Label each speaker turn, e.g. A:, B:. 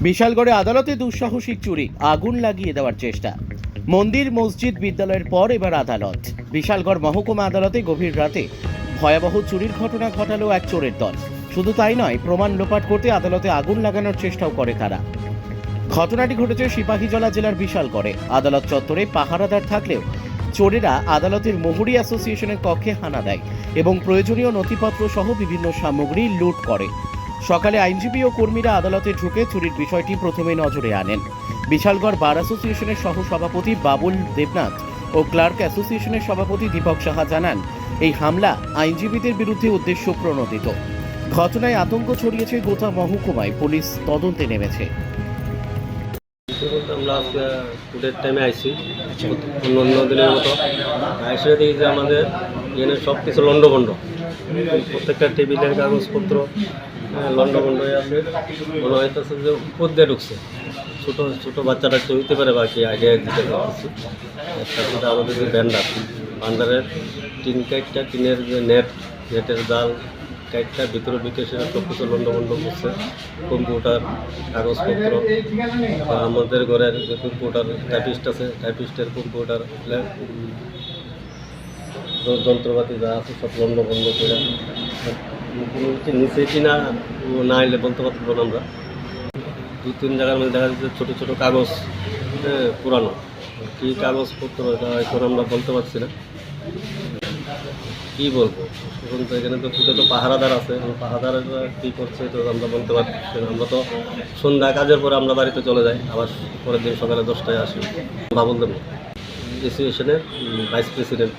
A: বিশালগড়ে আদালতে দুঃসাহসিক চুরি, আগুন লাগিয়ে দেওয়ার চেষ্টা। মন্দির, মসজিদ, বিদ্যালয়ের পর এবার আদালত। বিশালগড় মহকুমা আদালতে গভীর রাতে ভয়াবহ চুরির ঘটনা ঘটালো এক চোরের দল। শুধু তাই নয়, প্রমাণ লোপাট করতে আদালতে আগুন লাগানোর চেষ্টাও করে তারা। ঘটনাটি ঘটেছে সিপাহীজলা জেলার বিশালগড়ে। আদালত চত্বরে পাহারাদার থাকলেও চোরেরা আদালতের মোহরি অ্যাসোসিয়েশনের কক্ষে হানা দেয় এবং প্রয়োজনীয় নথিপত্র সহ বিভিন্ন সামগ্রী লুট করে। সকালে আইনজীবী ও কর্মীরা আদালতে ঢুকে চুরির বিষয়টি প্রথমে নজরে আনেন। বিশালগড় বার অ্যাসোসিয়েশনের সহ সভাপতি বাবুল দেবনাথ ও ক্লার্ক অ্যাসোসিয়েশনের সভাপতি দীপক সাহা জানান, এই হামলা আইনজীবীদের বিরুদ্ধে উদ্দেশ্য প্রণোদিত। ঘটনায় আতঙ্ক ছড়িয়েছে গোটা মহকুমায়, পুলিশ তদন্তে নেমেছে।
B: আমরা স্টুডেন্ট টাইমে আইসি অন্য দিনের মতো। দেখি যে আমাদের এখানে সব কিছু লন্ডভন্ড প্রত্যেকটা টেবিলের কাগজপত্র লন্ডভন্ড হয়ে আছে। মনে হইতেছে যে উপর দিয়ে ঢুকছে। ছোটো ছোটো বাচ্চারা তো হইতে পারে, বাকি আইডিয়া দিতে একটা সেটা আমাদের যে ব্যান্ডার বান্ডারের টিন কাইটটা, টিনের যে নেট, নেটের জাল কাইটটা ভিতরে ঢুকে সেটা সব কিছু লন্ডভন্ড করছে কম্পিউটার, কাগজপত্র আমাদের ঘরের যে কম্পিউটার টাইপিস্ট আছে টাইপিস্টের কম্পিউটার যন্ত্রপাতি যা আছে সব বন্ধ করে কোনো কিছু নিচে কিনা না এলে বলতে পারব না আমরা। দু তিন জায়গার মধ্যে দেখা যাচ্ছে ছোটো ছোটো কাগজ হ্যাঁ, পুরানো। কী কাগজপত্র এখন আমরা বলতে পারছি না। কী বলব? এখন তো এখানে তো দুটো তো পাহারাদার আছে। পাহারাদাররা কী করছে তো আমরা বলতে পারছি না। আমরা তো সন্ধ্যা কাজের পরে আমরা বাড়িতে চলে যাই। আবার পরের দিন সকালে দশটায় আসি। বাবুল দেব। অ্যাসোসিয়েশনের ভাইস প্রেসিডেন্ট